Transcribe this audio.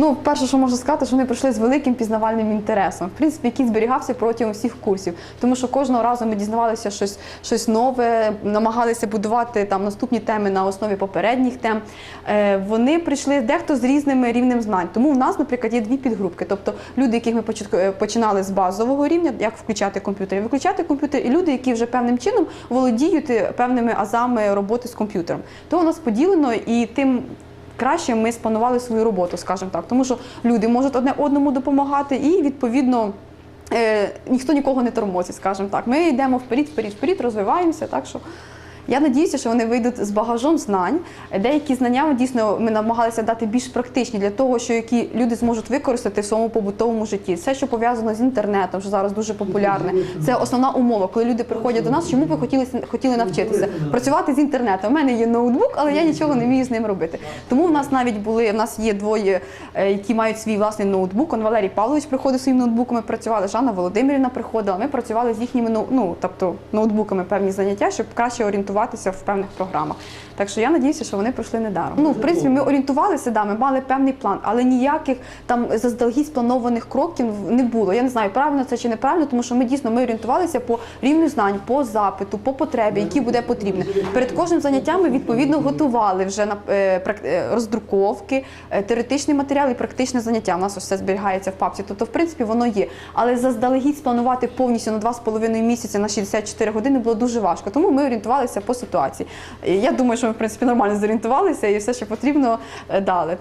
Ну, перше, що можу сказати, що вони прийшли з великим пізнавальним інтересом, в принципі, який зберігався протягом всіх курсів. Тому що кожного разу ми дізнавалися щось, щось нове, намагалися будувати там наступні теми на основі попередніх тем. Е, вони прийшли дехто з різними рівнем знань. Тому в нас, наприклад, є дві підгрупки. Тобто люди, яких ми е, починали з базового рівня, як включати комп'ютер виключати комп'ютер, і люди, які вже певним чином володіють е, певними азами роботи з комп'ютером. То у нас поділено і тим краще ми спланували свою роботу, скажімо так, тому що люди можуть одне одному допомагати, і відповідно. Е, ніхто нікого не тормозить, скажімо так. Ми йдемо вперед, вперед, вперед, розвиваємося. Так що я надіюся, що вони вийдуть з багажом знань. Деякі знання дійсно ми намагалися дати більш практичні для того, що які люди зможуть використати в своєму побутовому житті. Все, що пов'язано з інтернетом, що зараз дуже популярне. Це основна умова, коли люди приходять до нас. Чому ви хотіли хотіли навчитися? Працювати з інтернетом. У мене є ноутбук, але я нічого не вмію з ним робити. Тому в нас навіть були, в нас є двоє, е, які мають свій власний ноутбук. Он Валерій Павлович приходив своїм ноутбуком. Ми працювали. Жанна Володимирівна приходила. Ми працювали з їхніми ноу- ну, тобто ноутбуками певні заняття, щоб краще орієнтуватися в певних програмах. Так що я надіюся, що вони пройшли недаром. Ну, в принципі, ми орієнтувалися, да, ми мали певний план, але ніяких там заздалегідь спланованих кроків не було. Я не знаю, правильно це чи неправильно, тому що ми дійсно ми орієнтувалися по рівню знань, по запиту, по потребі, які буде потрібне. Перед кожним заняттям ми відповідно готували вже на е, е, роздруковки, е, теоретичний матеріал і практичне заняття. У нас ось все зберігається в папці. Тобто, в принципі, воно є. Але заздалегідь спланувати повністю на 2,5 місяці на 64 години було дуже важко. Тому ми орієнтувалися по ситуації. Я думаю, що ми в принципі нормально зорієнтувалися і все, що потрібно, е, дали.